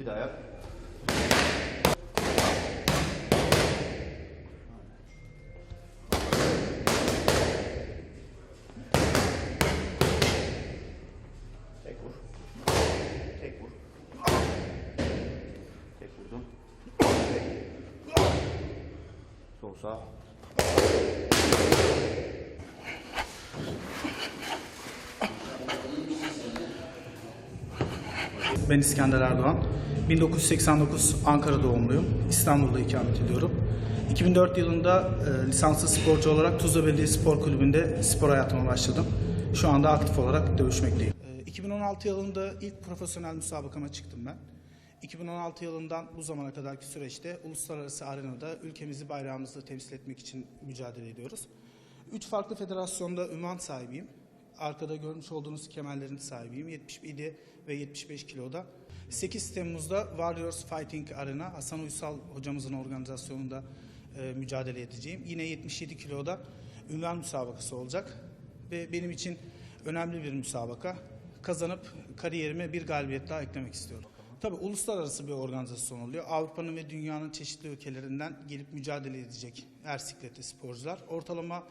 Bir daha yap. Tek vur. Tek vur. Tek vurdum. Sol sağ. Ben İskender Erdoğan. 1989 Ankara doğumluyum. İstanbul'da ikamet ediyorum. 2004 yılında e, lisanslı sporcu olarak Tuzla Belediye Spor Kulübü'nde spor hayatıma başladım. Şu anda aktif olarak dövüşmekteyim. E, 2016 yılında ilk profesyonel müsabakama çıktım ben. 2016 yılından bu zamana kadarki süreçte uluslararası arenada ülkemizi bayrağımızla temsil etmek için mücadele ediyoruz. Üç farklı federasyonda ünvan sahibiyim. Arkada görmüş olduğunuz kemerlerin sahibiyim. 77 ve 75 kiloda. 8 Temmuz'da Warriors Fighting Arena Hasan Uysal hocamızın organizasyonunda e, mücadele edeceğim. Yine 77 kiloda ünvan müsabakası olacak. Ve benim için önemli bir müsabaka. Kazanıp kariyerime bir galibiyet daha eklemek istiyorum. Tabii uluslararası bir organizasyon oluyor. Avrupa'nın ve dünyanın çeşitli ülkelerinden gelip mücadele edecek er sikletli sporcular. Ortalama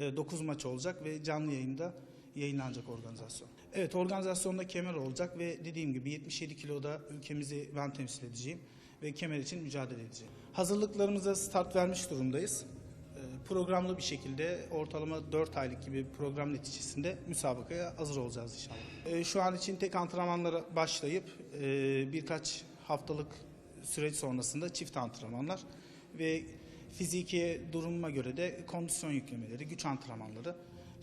9 maç olacak ve canlı yayında yayınlanacak organizasyon. Evet organizasyonda kemer olacak ve dediğim gibi 77 kiloda ülkemizi ben temsil edeceğim ve kemer için mücadele edeceğim. Hazırlıklarımıza start vermiş durumdayız. Ee, Programlı bir şekilde ortalama 4 aylık gibi program neticesinde müsabakaya hazır olacağız inşallah. Ee, Şu an için tek antrenmanlara başlayıp e, birkaç haftalık süreç sonrasında çift antrenmanlar ve fiziki durumuma göre de kondisyon yüklemeleri, güç antrenmanları,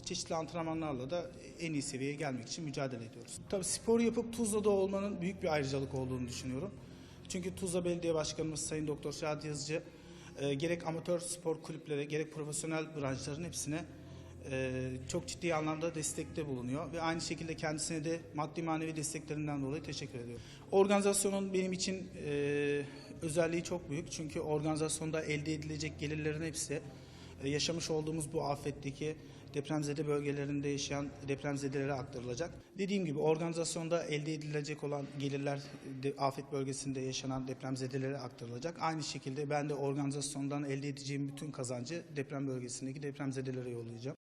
çeşitli antrenmanlarla da en iyi seviyeye gelmek için mücadele ediyoruz. Tabii spor yapıp Tuzla'da olmanın büyük bir ayrıcalık olduğunu düşünüyorum. Çünkü Tuzla Belediye Başkanımız Sayın Doktor Şadi Yazıcı e, gerek amatör spor kulüplere gerek profesyonel branşların hepsine e, çok ciddi anlamda destekte bulunuyor ve aynı şekilde kendisine de maddi manevi desteklerinden dolayı teşekkür ediyorum. Organizasyonun benim için e, özelliği çok büyük çünkü organizasyonda elde edilecek gelirlerin hepsi yaşamış olduğumuz bu afetteki depremzede bölgelerinde yaşayan depremzedelere aktarılacak. Dediğim gibi organizasyonda elde edilecek olan gelirler afet bölgesinde yaşanan depremzedelere aktarılacak. Aynı şekilde ben de organizasyondan elde edeceğim bütün kazancı deprem bölgesindeki depremzedelere yollayacağım.